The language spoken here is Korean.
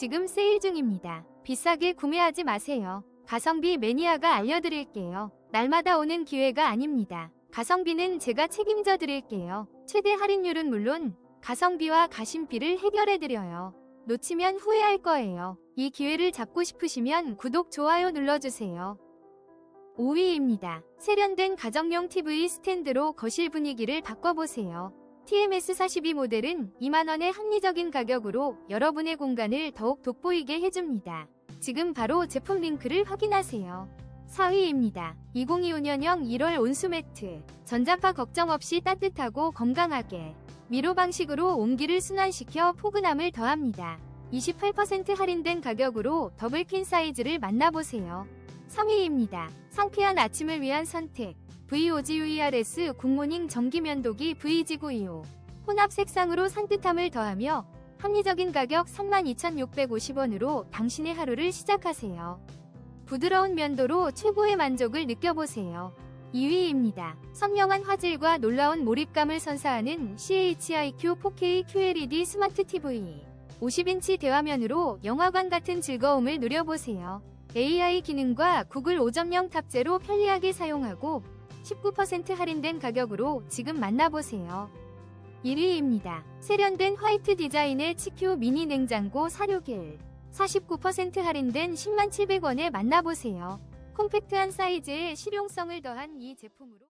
지금 세일 중입니다. 비싸게 구매하지 마세요. 가성비 매니아가 알려드릴게요. 날마다 오는 기회가 아닙니다. 가성비는 제가 책임져 드릴게요. 최대 할인율은 물론 가성비와 가심비를 해결해 드려요. 놓치면 후회할 거예요. 이 기회를 잡고 싶으시면 구독, 좋아요 눌러주세요. 5위입니다. 세련된 가정용 TV 스탠드로 거실 분위기를 바꿔보세요. TMS42 모델은 2만원의 합리적인 가격으로 여러분의 공간을 더욱 돋보이게 해줍니다. 지금 바로 제품 링크를 확인하세요. 4위입니다. 2025년형 1월 온수매트. 전자파 걱정 없이 따뜻하고 건강하게 미로 방식으로 온기를 순환시켜 포근함을 더합니다. 28% 할인된 가격으로 더블 퀸 사이즈를 만나보세요. 3위입니다. 상쾌한 아침을 위한 선택. VOGUERS 굿모닝 전기면도기 VG925. 혼합 색상으로 산뜻함을 더하며 합리적인 가격 32,650원으로 당신의 하루를 시작하세요. 부드러운 면도로 최고의 만족을 느껴보세요. 2위입니다. 선명한 화질과 놀라운 몰입감을 선사하는 CHIQ 4K QLED 스마트 TV. 50인치 대화면으로 영화관 같은 즐거움을 누려보세요. AI 기능과 구글 5.0 탑재로 편리하게 사용하고 19% 할인된 가격으로 지금 만나보세요. 1위입니다. 세련된 화이트 디자인의 치큐 미니 냉장고 사료길. 49% 할인된 10만 700원에 만나보세요. 콤팩트한 사이즈에 실용성을 더한 이 제품으로